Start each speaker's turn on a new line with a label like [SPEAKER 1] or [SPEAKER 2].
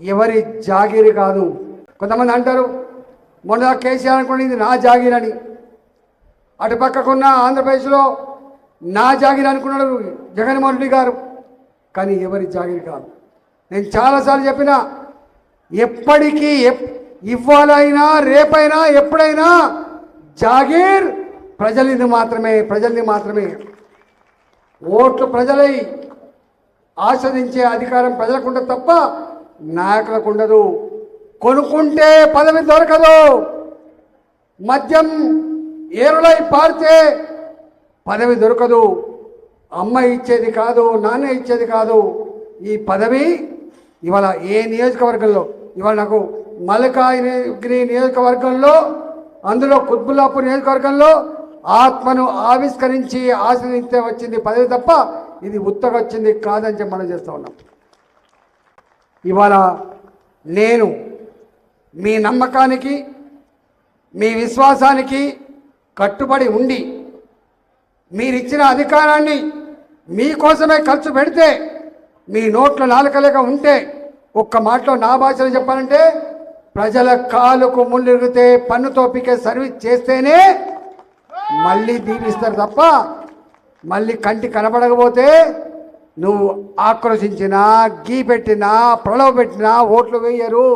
[SPEAKER 1] ఎవరి జాగీరి కాదు. కొంతమంది అంటారు మొన్న కేసీఆర్ అనుకోండి ఇది నా జాగీర్ అని. అటు పక్కకున్న ఆంధ్రప్రదేశ్లో నా జాగీర్ అనుకున్నాడు జగన్మోహన్ రెడ్డి గారు. కానీ ఎవరి జాగీర్ కాదు. నేను చాలాసార్లు చెప్పిన ఎప్పటికీ ఎప్- ఇవ్వాలైనా రేపైనా ఎప్పుడైనా జాగీర్ ప్రజలది మాత్రమే ప్రజల్ని మాత్రమే. ఓట్లు ప్రజలై ఆస్వాదించే అధికారం ప్రజలకు ఉండదు తప్ప నాయకులకు ఉండదు కొనుక్కుంటే పదవి దొరకదు. మద్యం ఏరులై పారితే పదవి దొరకదు. అమ్మ ఇచ్చేది కాదు నాన్న ఇచ్చేది కాదు. ఈ పదవి ఇవాళ ఏ నియోజకవర్గంలో? ఇవాళ నాకు మల్కాగిరి నియోజకవర్గంలో అందులో కుత్బుల్లాపూర్ నియోజకవర్గంలో ఆత్మను ఆవిష్కరించి ఆశ్రయిస్తే వచ్చింది పదవి తప్ప ఇది ఉత్తగొచ్చింది కాదని చెప్పి మనం చేస్తూ ఉన్నాం. ఇవాళ నేను మీ నమ్మకానికి మీ విశ్వాసానికి కట్టుబడి ఉండి మీరిచ్చిన అధికారాన్ని మీకోసమే ఖర్చు పెడితే మీ నోట్లో నాలుకలేక ఉంటే ఒక్క మాటలో నా భాషలో చెప్పాలంటే ప్రజల కాలుకు ముళ్ళిరిగితే పన్నుతో పికే సర్వీస్ చేస్తేనే మళ్ళీ దీవిస్తారు తప్ప మళ్ళీ కంటి కనబడకపోతే నువ్వు ఆక్రోశించినా గీ పెట్టినా ప్రణవ పెట్టినా ఓట్లు వేయరు.